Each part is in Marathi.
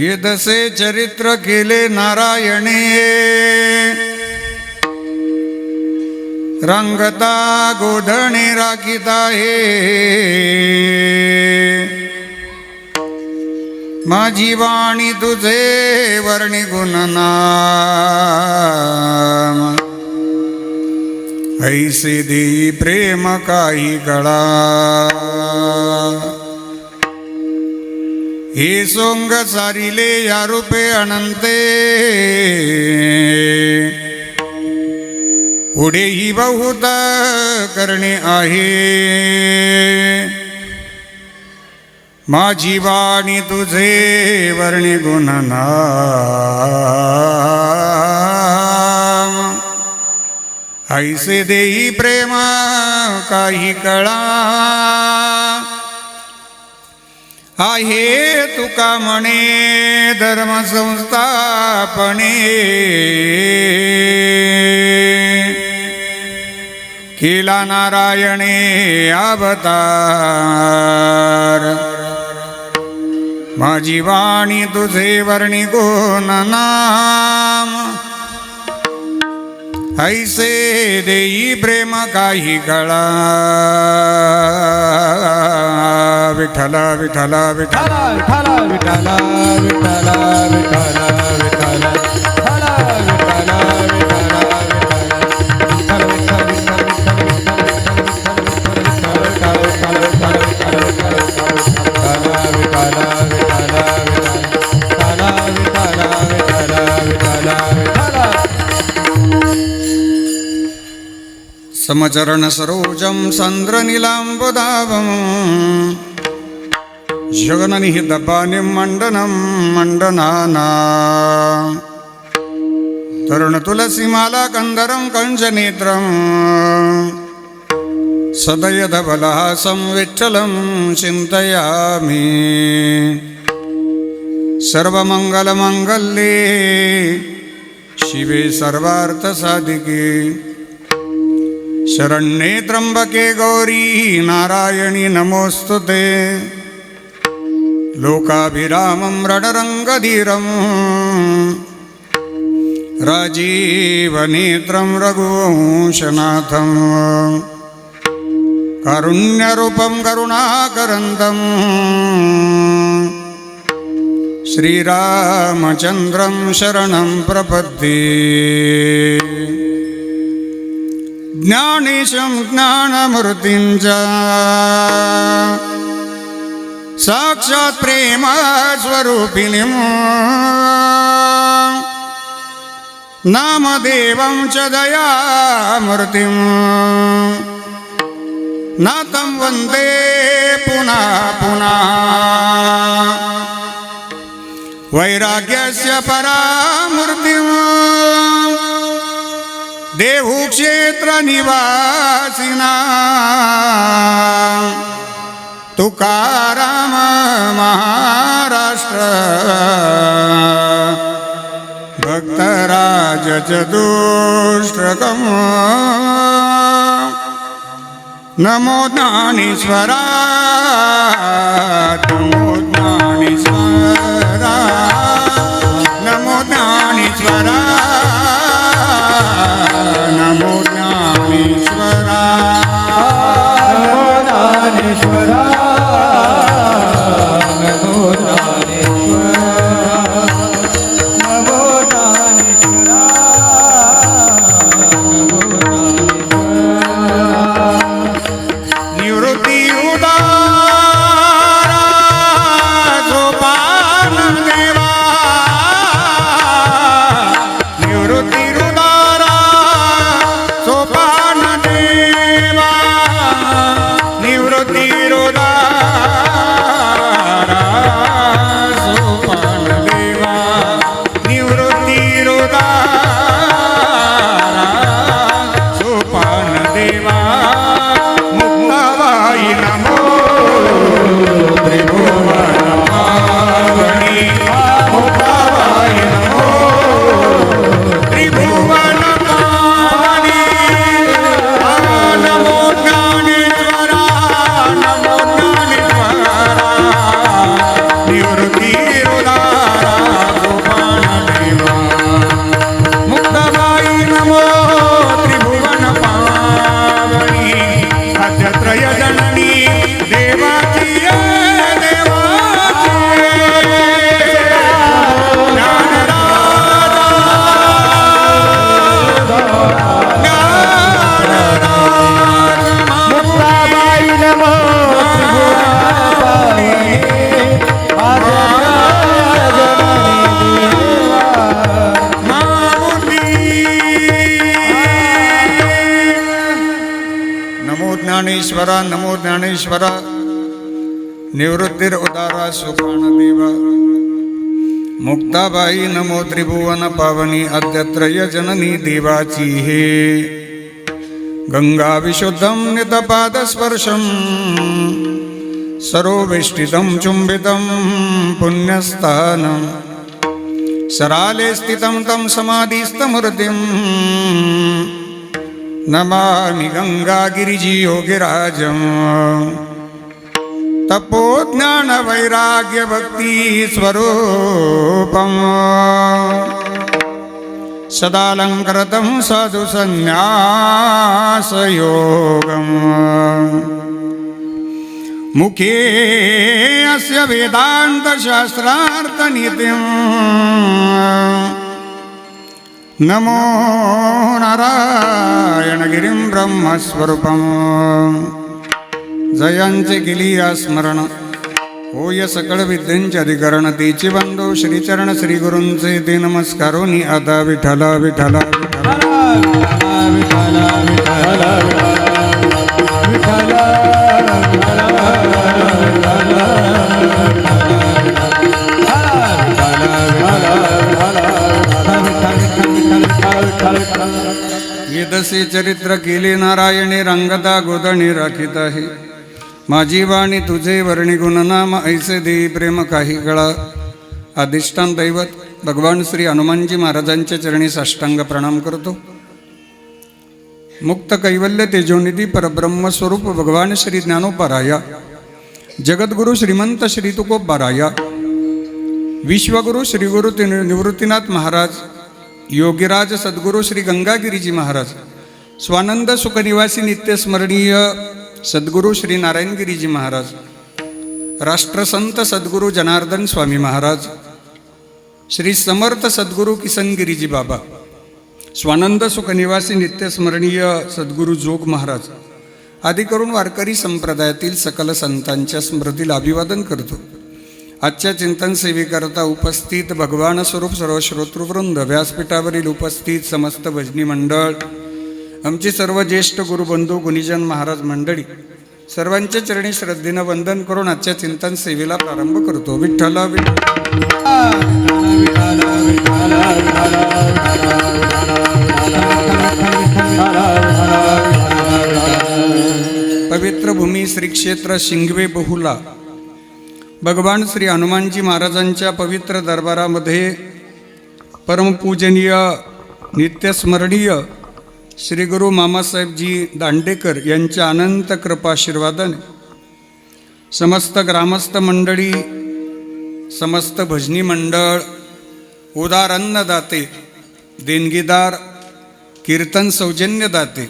येदसे चरित्र केले नारायणे. रंगता गोधणे राखिता हे. माझी वाणी तुझे वर्णी गुणना ऐसे देई प्रेम काही कळा हे सोंग सारिले या रूपे अनंते पुढेही बहुत करणे आहे माझी वाणी तुझे वर्णी गुणना ऐसे देई प्रेमा काही कळा आहे तुका म्हणे धर्मसंस्थापणे केला नारायणे अवतार. माझी वाणी तुझे वर्णी कोण नाम. ऐसे देई प्रेम काही कळा विठ्ठल विठ्ठल विठ्ठल विठला विठला विठला विठला विठला समचरण सरोजं सन्द्रनिलाम्बुदावम् जगननिहितपानिं मण्डनं मण्डनाना तरुणतुलसीमालाकन्दरं कन्दरं कञ्जनेत्रम् सदयधबलहासं विठ्ठलं चिन्तयामि। सर्वमङ्गलमङ्गल्ये शिवे सर्वार्थसाधिके शरण्ये त्र्यंबके गौरी नारायणी नमोऽस्तु ते। लोकाभिरामं रणरङ्गधीरं। राजीवनेत्रं रघुवंशनाथं कारुण्यरूपं करुणाकरन्दं श्रीरामचन्द्रं शरणं प्रपद्ये। ज्ञानेशं ज्ञानमूर्तिं च साक्षात् प्रेमस्वरूपिणीं नामदेवं च दयामूर्तिं नातं वन्दे पुनः पुनः। वैराग्यस्य परामूर्तिम्। દેહુ ક્ષેત્ર નિવાસીના. તુકારામ મહારાષ્ટ્ર. ભક્તરાજ ચતુષ્ટકમ. નમો જ્ઞાનીશ્વરા નમો જ્ઞાનીશ્વરા નમો જ્ઞાનીશ્વરા I Ishwara ज्ञानेश्वरा नमो ज्ञानेश्वरा। निवृत्तीर उदारा सुखानदेव मुक्ताबाई नमो त्रिभुवन पावनी अद्यत्रय जननी देवाची हे। गंगा विशुद्धं नितपादस्पर्शं सरोवेष्टितं चुम्बितं पुण्यस्थानं। सराले स्थितं तं समाधिस्थमूर्तिं। नमामि गङ्गागिरिजियोगिराजम् तपोज्ञानवैराग्यभक्तिस्वरूपम्। सदालङ्कृतं साधु सन्न्यासयोगम् मुखे अस्य वेदान्तशास्त्रार्थनीतिम्। नमो नारायणगिरिं ब्रह्मस्वरूपं जयांचे गेली या स्मरण होय सकळ विद्यांचे अधिकरण। तेचे बंधू श्रीचरण श्री गुरूंचे ते नमस्कारोनी आता विठला विठला विठला विठ्ठल विठ्ठल विठ्ठल येदसे चरित्र केले नारायणे रंगता गोदणी राखीत आहे. माझी वाणी तुझे वर्णी गुणनाम ऐसे देई प्रेम काही गळा. अधिष्ठान दैवत भगवान श्री हनुमानजी महाराजांच्या चरणी साष्टांग प्रणाम करतो. मुक्त कैवल्य तेजोनिधी परब्रह्मस्वरूप भगवान श्री ज्ञानोपराया. जगद्गुरु श्रीमंत श्री तुकोपाराया. विश्वगुरु श्री गुरु ति- निवृत्तीनाथ महाराज. योगीराज सद्गुरु श्री गंगागिरीजी महाराज स्वानंद सुखनिवासी नित्यस्मरणीय सद्गुरु श्री नारायणगिरीजी महाराज राष्ट्रसंत सद्गुरु जनार्दन स्वामी महाराज श्री समर्थ सद्गुरु किसनगिरीजी बाबा स्वानंद सुखनिवासी नित्यस्मरणीय सद्गुरु जोग महाराज आदी करून वारकरी संप्रदायातील सकल संतांच्या स्मृतीला अभिवादन करतो. आजच्या चिंतन सेवेकरता उपस्थित भगवान स्वरूप सर्व श्रोतृवृंद व्यासपीठावरील उपस्थित समस्त भजनी मंडळ आमची सर्व ज्येष्ठ गुरुबंधू गुणीजन महाराज मंडळी सर्वांच्या चरणी श्रद्धेनं वंदन करून आजच्या चिंतन सेवेला प्रारंभ करतो विठ्ठल विठ्ठल पवित्र भूमी श्री क्षेत्र शिंगवे बहुला भगवान श्री हनुमानजी महाराजांच्या पवित्र दरबारामध्ये परमपूजनीय नित्यस्मरणीय श्री गुरु मामासाहेबजी दांडेकर यांच्या अनंत कृपाशीर्वादाने समस्त ग्रामस्थ मंडळी समस्त भजनी मंडळ उदार अन्नदाते देणगीदार कीर्तन सौजन्यदाते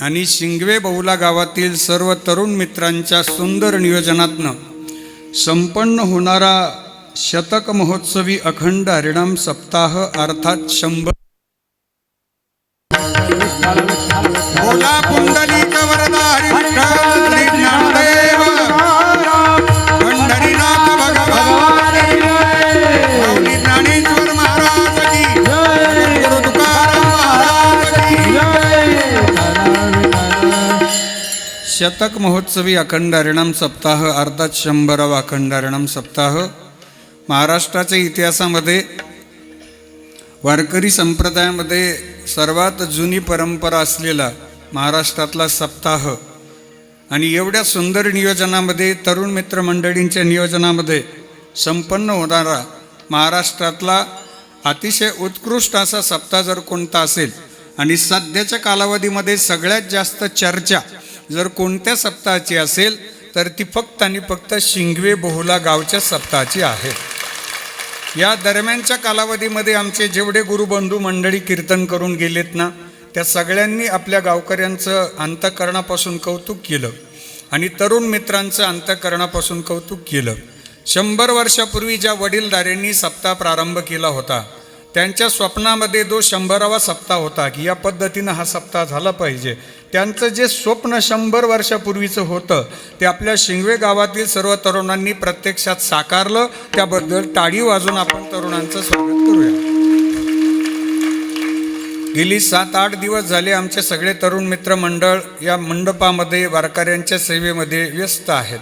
आणि शिंगवे बहुला गावातील सर्व तरुण मित्रांच्या सुंदर नियोजनातनं संपन्न होणारा शतक महोत्सवी अखंड हरिणाम सप्ताह अर्थात शंभर शतक महोत्सवी अखंड हरिणाम सप्ताह अर्थात शंभरावा अखंड हरिणाम सप्ताह. महाराष्ट्राच्या इतिहासामध्ये वारकरी संप्रदायामध्ये सर्वात जुनी परंपरा असलेला महाराष्ट्रातला सप्ताह. आणि एवढ्या सुंदर नियोजनामध्ये तरुण मित्र मंडळींच्या नियोजनामध्ये संपन्न होणारा महाराष्ट्रातला अतिशय उत्कृष्ट असा सप्ताह जर कोणता असेल आणि सध्याच्या कालावधीमध्ये सगळ्यात जास्त चर्चा जर कोणत्या सप्ताहाची असेल तर ती फक्त आणि फक्त शिंगवे बोहला गावच्या सप्ताहाची आहे. या दरम्यानच्या कालावधीमध्ये आमचे जेवढे गुरुबंधू मंडळी कीर्तन करून गेलेत ना त्या सगळ्यांनी आपल्या गावकऱ्यांचं अंतकरणापासून कौतुक केलं आणि तरुण मित्रांचं अंतकरणापासून कौतुक केलं. शंभर वर्षापूर्वी ज्या वडीलधाऱ्यांनी सप्ताह प्रारंभ केला होता त्यांच्या स्वप्नामध्ये जो शंभरावा सप्ताह होता की या पद्धतीनं हा सप्ताह झाला पाहिजे. त्यांचं जे स्वप्न शंभर वर्षापूर्वीचं होतं ते आपल्या शिंगवे गावातील सर्व तरुणांनी प्रत्यक्षात साकारलं. त्याबद्दल टाळी वाजून आपण तरुणांचं स्वागत करूया. गेली सात आठ दिवस झाले आमचे सगळे तरुण मित्र मंडळ या मंडपामध्ये वारकऱ्यांच्या सेवेमध्ये व्यस्त आहेत.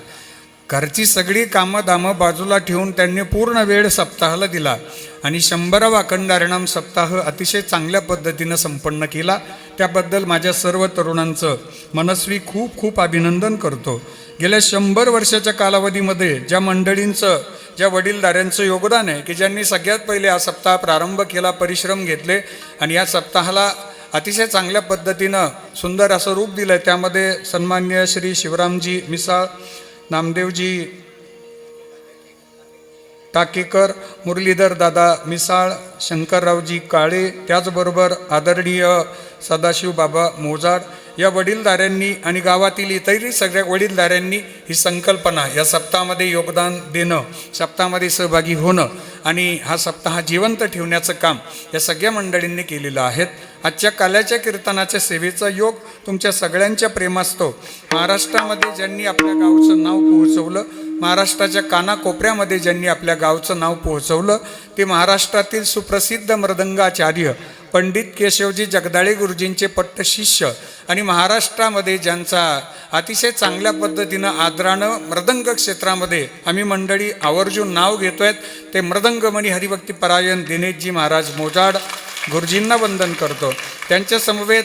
घरची सगळी कामं दामं बाजूला ठेवून त्यांनी पूर्ण वेळ सप्ताहाला दिला. आणि शंभरावा अखंडारणाम सप्ताह अतिशय चांगल्या पद्धतीनं संपन्न केला. त्याबद्दल माझ्या सर्व तरुणांचं मनस्वी खूप खूप अभिनंदन करतो. गेल्या शंभर वर्षाच्या कालावधीमध्ये ज्या मंडळींचं ज्या वडीलधाऱ्यांचं योगदान आहे की ज्यांनी सगळ्यात पहिले हा सप्ताह प्रारंभ केला परिश्रम घेतले आणि या सप्ताहाला अतिशय चांगल्या पद्धतीनं सुंदर असं रूप दिलं आहे त्यामध्ये सन्मान्य श्री शिवरामजी मिसाळ नामदेवजी टाकेकर मुरलीधर दादा मिसाळ शंकररावजी काळे त्याचबरोबर आदरणीय सदाशिव बाबा मोजाड या वडीलधाऱ्यांनी आणि गावातील इतरही सगळ्या वडीलधाऱ्यांनी ही संकल्पना या सप्ताहामध्ये योगदान देणं सप्ताहामध्ये सहभागी होणं आणि हा सप्ताह जिवंत ठेवण्याचं काम या सगळ्या मंडळींनी केलेलं आहेत. आजच्या काल्याच्या कीर्तनाच्या सेवेचा योग तुमच्या सगळ्यांच्या प्रेमास्तव महाराष्ट्रामध्ये ज्यांनी आपल्या गावचं नाव पोहोचवलं महाराष्ट्राच्या कानाकोपऱ्यामध्ये ज्यांनी आपल्या गावचं नाव पोहोचवलं ते महाराष्ट्रातील सुप्रसिद्ध मृदंगाचार्य पंडित केशवजी जगदाळे गुरुजींचे पट्टशिष्य आणि महाराष्ट्रामध्ये ज्यांचा अतिशय चांगल्या पद्धतीनं आदरानं मृदंग क्षेत्रामध्ये आम्ही मंडळी आवर्जून नाव घेतो आहेत ते मृदंगमणी हरिभक्ती परायण दिनेशजी महाराज मोजाड गुरुजींना वंदन करतो. त्यांच्या समवेत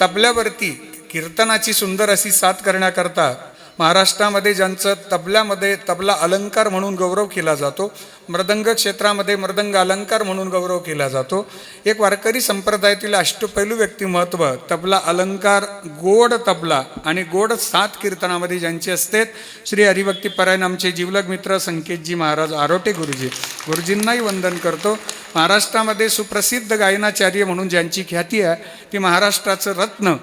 तबल्यावरती कीर्तनाची सुंदर अशी साथ करण्याकरता महाराष्ट्रामध्ये ज्यांचं तबल्यामध्ये तबला अलंकार म्हणून गौरव केला जातो मृदंग क्षेत्रामध्ये मृदंग अलंकार म्हणून गौरव केला जातो एक वारकरी संप्रदायातील अष्टपैलू व्यक्तिमत्व तबला अलंकार गोड तबला आणि गोड सात कीर्तनामध्ये ज्यांचे असते श्री हरिभक्तीपरायण आमचे जीवलग मित्र संकेतजी महाराज आरोटे गुरुजी. गुरुजींनाही वंदन करतो. महाराष्ट्रामध्ये सुप्रसिद्ध गायनाचार्य म्हणून ज्यांची ख्याती आहे ती महाराष्ट्राचं रत्न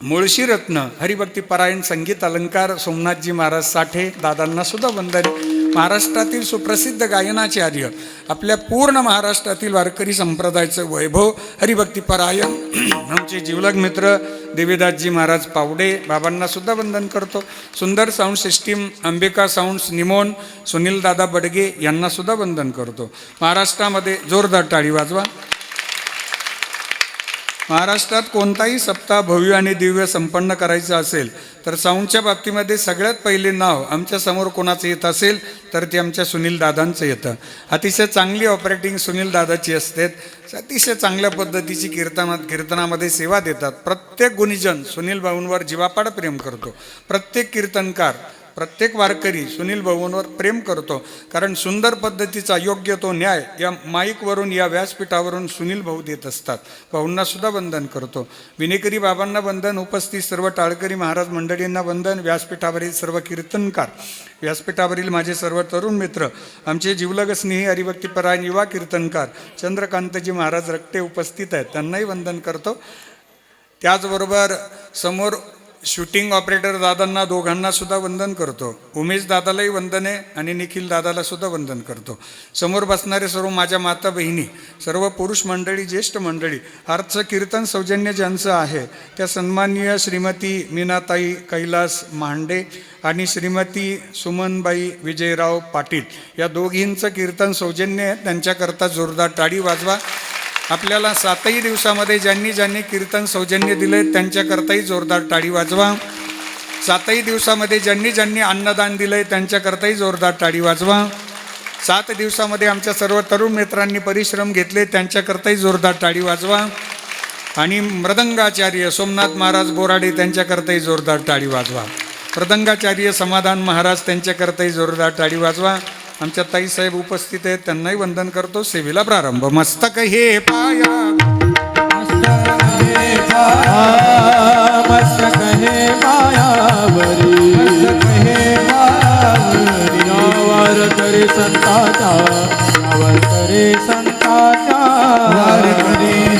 मुळशी रत्न हरिभक्ती परायण संगीत अलंकार सोमनाथजी महाराज साठे दादांना सुद्धा वंदन. महाराष्ट्रातील सुप्रसिद्ध गायनाचार्य आपल्या पूर्ण महाराष्ट्रातील वारकरी संप्रदायाचं वैभव हरिभक्ती परायण आमचे जीवलग मित्र देवीदासजी महाराज पावडे बाबांना सुद्धा वंदन करतो. सुंदर sound system Ambika sounds निमोन Sunil Dada Badge यांना सुद्धा वंदन करतो. महाराष्ट्रामध्ये जोरदार टाळी वाजवा. महाराष्ट्रात कोणताही सप्ताह भव्य आणि दिव्य संपन्न करायचा असेल तर साऊंडच्या बाबतीमध्ये सगळ्यात पहिले नाव आमच्यासमोर कोणाचं येत असेल तर ते आमच्या सुनील दादांचं येतं. अतिशय चांगली ऑपरेटिंग सुनील दादाची असते. अतिशय चांगल्या पद्धतीची कीर्तनात कीर्तनामध्ये सेवा देतात. प्रत्येक गुणीजन सुनील भाऊंवर जीवापाड प्रेम करतो. प्रत्येक कीर्तनकार प्रत्येक वारकरी सुनील भाऊंवर प्रेम करतो. कारण सुंदर पद्धतीचा योग्य तो न्याय या माईकवरून या व्यासपीठावरून सुनील भाऊ देत असतात. भाऊंना सुद्धा वंदन करतो. विनेकरी बाबांना वंदन उपस्थित सर्व टाळकरी महाराज मंडळींना वंदन व्यासपीठावरील सर्व कीर्तनकार व्यासपीठावरील माझे सर्व तरुण मित्र आमचे जीवलग स्नेही हरिभक्तीपरायण युवा कीर्तनकार चंद्रकांतजी महाराज रक्ते उपस्थित आहेत त्यांनाही वंदन करतो. त्याचबरोबर समोर शूटिंग ऑपरेटर दादांना दोघांना सुद्धा वंदन करतो. उमेश दादालाही वंदन आहे आणि निखिल दादाला सुद्धा वंदन करतो. समोर बसणारे सर्व माझ्या माता बहिणी सर्व पुरुष मंडळी ज्येष्ठ मंडळी अर्थ कीर्तन सौजन्य ज्यांचं आहे त्या सन्माननीय श्रीमती मीनाताई कैलास मांडे आणि श्रीमती सुमनबाई विजयराव पाटील या दोघींचं कीर्तन सौजन्य आहे. त्यांच्याकरता जोरदार टाळी वाजवा. आपल्याला सातही दिवसामध्ये ज्यांनी ज्यांनी कीर्तन सौजन्य दिले त्यांच्याकरताही जोरदार टाळी वाजवा. सातही दिवसामध्ये ज्यांनी ज्यांनी अन्नदान दिलंय त्यांच्याकरताही जोरदार टाळी वाजवा. सात दिवसामध्ये आमच्या सर्व तरुण मित्रांनी परिश्रम घेतले त्यांच्याकरताही जोरदार टाळी वाजवा. आणि मृदंगाचार्य सोमनाथ महाराज बोराडे त्यांच्याकरताही जोरदार टाळी वाजवा. मृदंगाचार्य समाधान महाराज त्यांच्याकरताही जोरदार टाळी वाजवा. आमच्या ताईसाहेब उपस्थित आहेत त्यांनाही वंदन करतो. सेवेला प्रारंभ. मस्तक हे पाया. मस्तक हे मस्तक हे करे संताचा यावर करे संताचा करे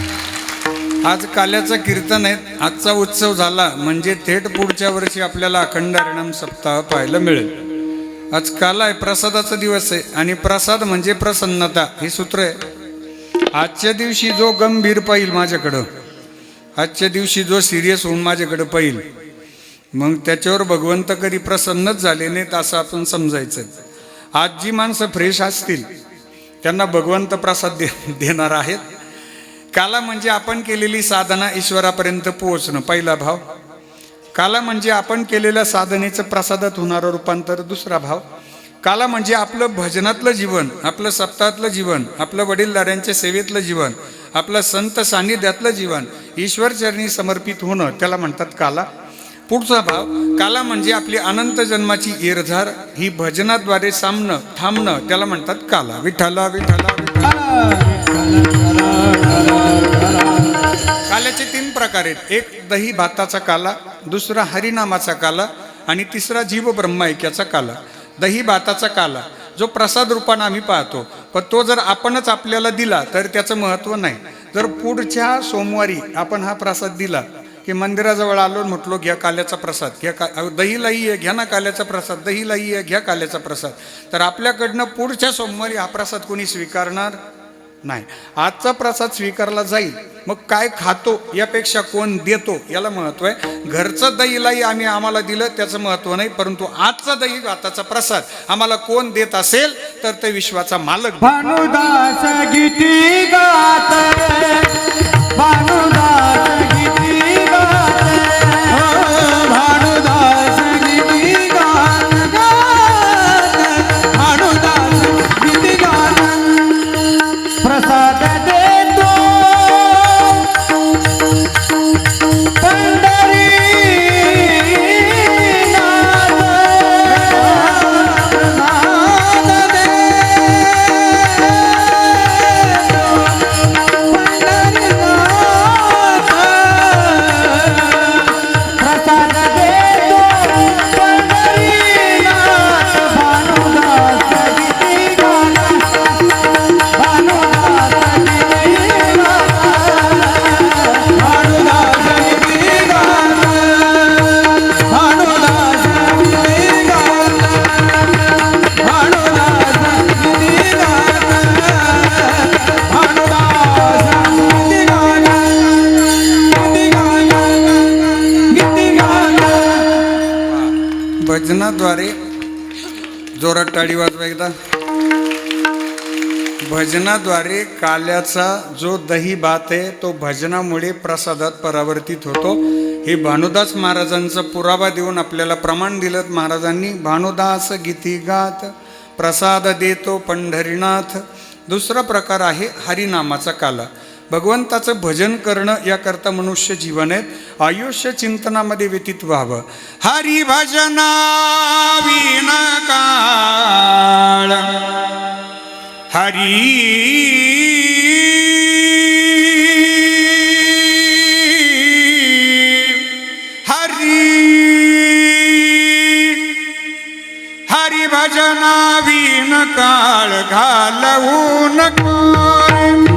आज काल्याचं कीर्तन आहे आजचा उत्सव झाला. म्हणजे थेट पुढच्या वर्षी आपल्याला अखंड हरिणाम सप्ताह पाहायला मिळेल. आज काला आहे. प्रसादाचा दिवस आहे. आणि प्रसाद म्हणजे प्रसन्नता. हे सूत्र आहे. आजच्या दिवशी जो गंभीर पाहिल माझ्याकडं. आजच्या दिवशी जो सिरियस होऊन माझ्याकडं पाहिल. मग त्याच्यावर भगवंत कधी प्रसन्नच झाले नाहीत असं आपण समजायचं. आज जी माणसं फ्रेश असतील त्यांना भगवंत प्रसाद दे देणार आहेत. काला म्हणजे आपण केलेली साधना ईश्वरापर्यंत पोहोचणं पहिला भाव. काला म्हणजे आपण केलेल्या साधनेचं प्रसादात होणारं रूपांतर दुसरा भाव. काला म्हणजे आपलं भजनातलं जीवन आपलं सप्ताहातलं जीवन आपलं वडीलधाऱ्यांच्या सेवेतलं जीवन आपलं संत सानिध्यातलं जीवन ईश्वरचरणी समर्पित होणं त्याला म्हणतात काला. पुढचा भाव काला म्हणजे आपली अनंत जन्माची येरझार ही भजनाद्वारे सामनं थांबणं त्याला म्हणतात काला. विठ्ठला विठ्ठला विठ्ठला. काल्याचे तीन प्रकार आहेत. एक दही भाताचा काला दुसरा हरिनामाचा काला आणि तिसरा जीव ब्रह्मायक्याचा काला. दही भाताचा काला जो प्रसाद रूपानं आम्ही पाहतो पण तो जर आपणच आपल्याला दिला तर त्याचं महत्त्व नाही. जर पुढच्या सोमवारी आपण हा प्रसाद दिला की मंदिराजवळ आलो म्हटलो घ्या काल्याचा प्रसाद घ्या का दहीलाही आहे घ्या ना काल्याचा प्रसाद दहीलाही आहे घ्या काल्याचा प्रसाद. तर आपल्याकडनं पुढच्या सोमवारी हा प्रसाद कोणी स्वीकारणार? नाही. आजचा प्रसाद स्वीकारला जाईल. मग काय खातो यापेक्षा कोण देतो याला महत्त्व आहे. घरचं दहीलाही आम्ही आम्हाला दिलं त्याचं महत्त्व नाही. परंतु आजचा दही आताचा प्रसाद आम्हाला कोण देत असेल तर ते विश्वाचा मालक भानुदास गीती गात. भानुदास भजनाद्वारे जोरात टाळी वाजवा एकदा. भजनाद्वारे काल्याचा जो दही भात आहे तो भजनामुळे प्रसादात परावर्तित होतो. हे भानुदास महाराजांचा पुरावा देऊन आपल्याला प्रमाण दिलं महाराजांनी. भानुदास गीती गात प्रसाद देतो पंढरीनाथ. दुसरा प्रकार आहे हरिनामाचा काला. भगवंताचं भजन करणं याकरता मनुष्य जीवन आहेत. आयुष्य चिंतनामध्ये व्यतीत व्हावं. हरी काळ. हरी हरी भजना काळ. घालवू नको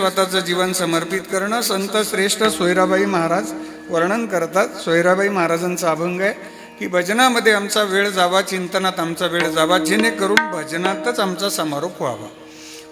स्वतःचं जीवन समर्पित करणं संत श्रेष्ठ सोयराबाई महाराज वर्णन करतात. सोयराबाई महाराजांचा अभंग आहे की भजनामध्ये आमचा वेळ जावा चिंतनात आमचा वेळ जावा जेणेकरून भजनातच आमचा समारोप व्हावा.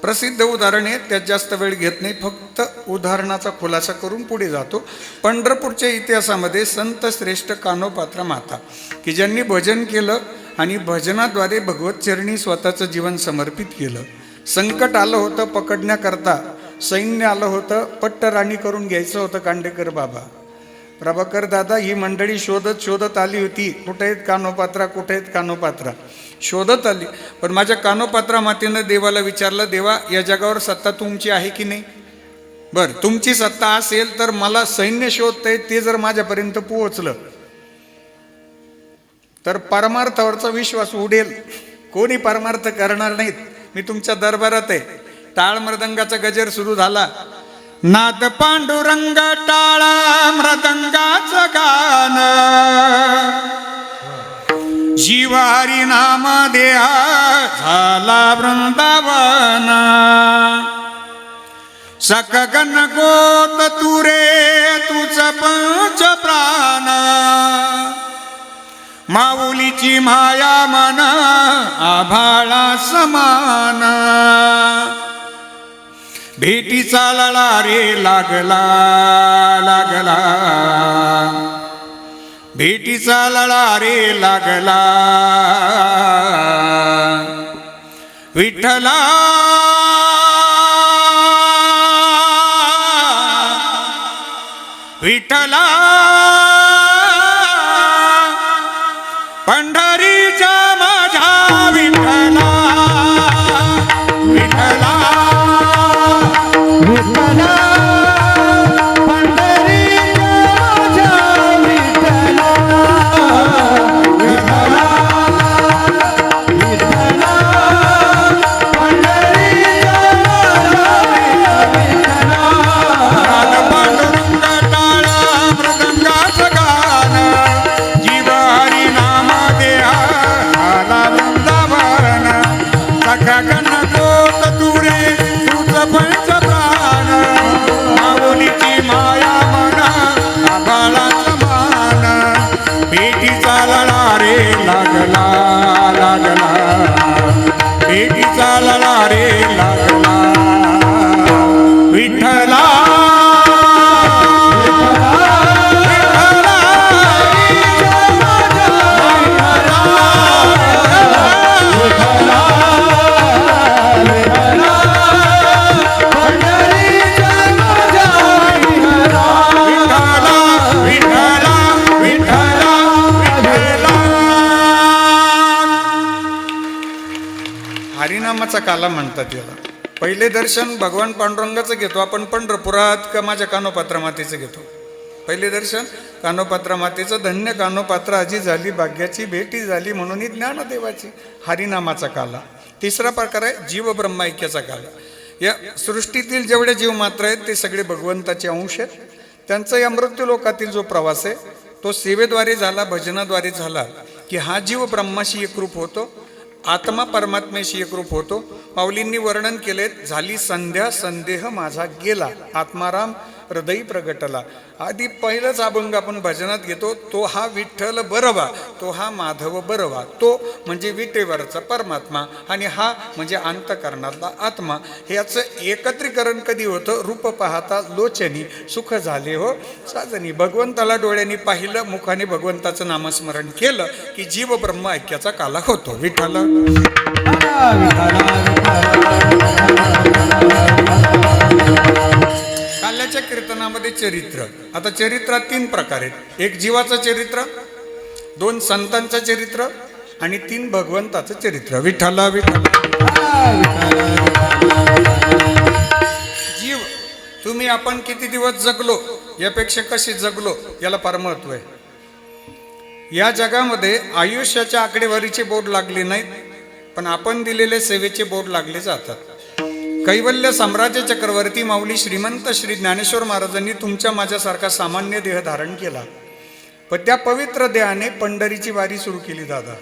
प्रसिद्ध उदाहरण आहे त्यात जास्त वेळ घेत नाही फक्त उदाहरणाचा खुलासा करून पुढे जातो. पंढरपूरच्या इतिहासामध्ये संत श्रेष्ठ कानोपात्र माता की ज्यांनी भजन केलं आणि भजनाद्वारे भगवत चरणी स्वतःचं जीवन समर्पित केलं. संकट आलं होतं पकडण्याकरता सैन्य आलं होतं पट्टराणी करून घ्यायचं होतं कांडेकर बाबा. प्रभाकर दादा ही मंडळी शोधत शोधत आली होती. कुठे आहेत कानोपात्रा कुठे आहेत कानोपात्रा? शोधत आली. पण माझ्या कानोपात्रा मातेनं देवाला विचारलं देवा या जगावर सत्ता तुमची आहे की नाही? बर तुमची सत्ता असेल तर मला सैन्य शोधतंय ते जर माझ्यापर्यंत पोहोचलं तर परमार्थावरचा विश्वास उडेल. कोणी परमार्थ करणार नाहीत. मी तुमच्या दरबारात आहे. टाळ मृदंगाचा गजर सुरू झाला. नाद पांडुरंग टाळा मृदंगाचं गान. जीवारी नाम देहा झाला वृंदावन. सकगन गोत तुरे तुझ पंच प्राण. माऊलीची माया मन आभाळा समान. भेटीचा लळा रे लागला लागला. भेटीचा लळा रे लागला. विठ्ठला. विठ्ठला. म्हणतात याला. पहिले दर्शन भगवान पांडुरंगाचं घेतो आपण पंढरपुरात का माझ्या कानोपात्रा मातेचं घेतो. पहिले दर्शन कानोपात्रा मातेचं धन्य कानोपात्र आजी झाली भाग्याची भेटी झाली म्हणून ही ज्ञानदेवाची हरिनामाचा काला. तिसरा प्रकार आहे जीव ब्रह्माऐक्याचा काला. या सृष्टीतील जेवढे जीव मात्र आहेत ते सगळे भगवंताचे अंश आहेत. त्यांचा या मृत्यू लोकातील जो प्रवास आहे तो सेवेद्वारे झाला भजनाद्वारे झाला की हा जीव ब्रह्माशी एकरूप होतो. आत्मा परमात्म्याशी एकरूप होतो. माऊलींनी वर्णन केले झाली संध्या संदेह माझा गेला. आत्माराम हृदयी प्रगटला. आधी पहिलाच अभंग आपण भजनात घेतो तो हा विठ्ठल बरवा तो हा माधव बरवा तो म्हणजे विटेवरचा परमात्मा आणि हा म्हणजे अंतकरणातला आत्मा. ह्याचं एकत्रीकरण कधी होतं? रूप पाहता लोचनी सुख झाले हो. साजनी भगवंताला डोळ्यांनी पाहिलं मुखाने भगवंताचं नामस्मरण केलं की जीव ब्रह्म ऐक्याचा काला होतो. विठ्ठल. गाण्याच्या कीर्तनामध्ये चरित्र. आता चरित्रात तीन प्रकार आहेत. एक जीवाचं चरित्र दोन संतांचं चरित्र आणि तीन भगवंताचं चरित्र. विठ्ठला विठ्ठल. जीव तुम्ही आपण किती दिवस जगलो यापेक्षा कसे जगलो याला फार महत्त्व आहे. या जगामध्ये आयुष्याच्या आकडेवारीचे बोर्ड लागले नाहीत पण आपण दिलेले सेवेचे बोर्ड लागले जातात. कैवल्य साम्राज्य चक्रवर्ती माऊली श्रीमंत श्री ज्ञानेश्वर महाराजांनी तुमच्या माझ्यासारखा सामान्य देह धारण केला. पण त्या पवित्र देहाने पंढरीची वारी सुरू केली दादा.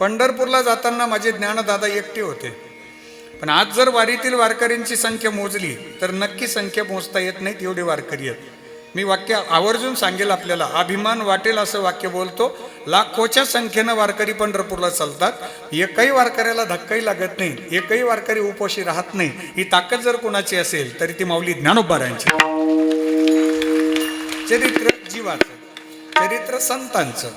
पंढरपूरला जाताना माझे ज्ञानदादा एकटे होते. पण आज जर वारीतील वारकऱ्यांची संख्या मोजली तर नक्की संख्या मोजता येत नाहीत एवढे वारकरी आहेत. मी वाक्य आवर्जून सांगेल आपल्याला. अभिमान वाटेल असं वाक्य बोलतो. लाखोच्या संख्येनं वारकरी पंढरपूरला चालतात. एकही वारकऱ्याला धक्काही लागत नाही. एकही वारकरी उपोशी राहत नाही. ही ताकद जर कोणाची असेल तरी ती माऊली ज्ञानोबारांची चरित्र जीवाचं चरित्र संतांचं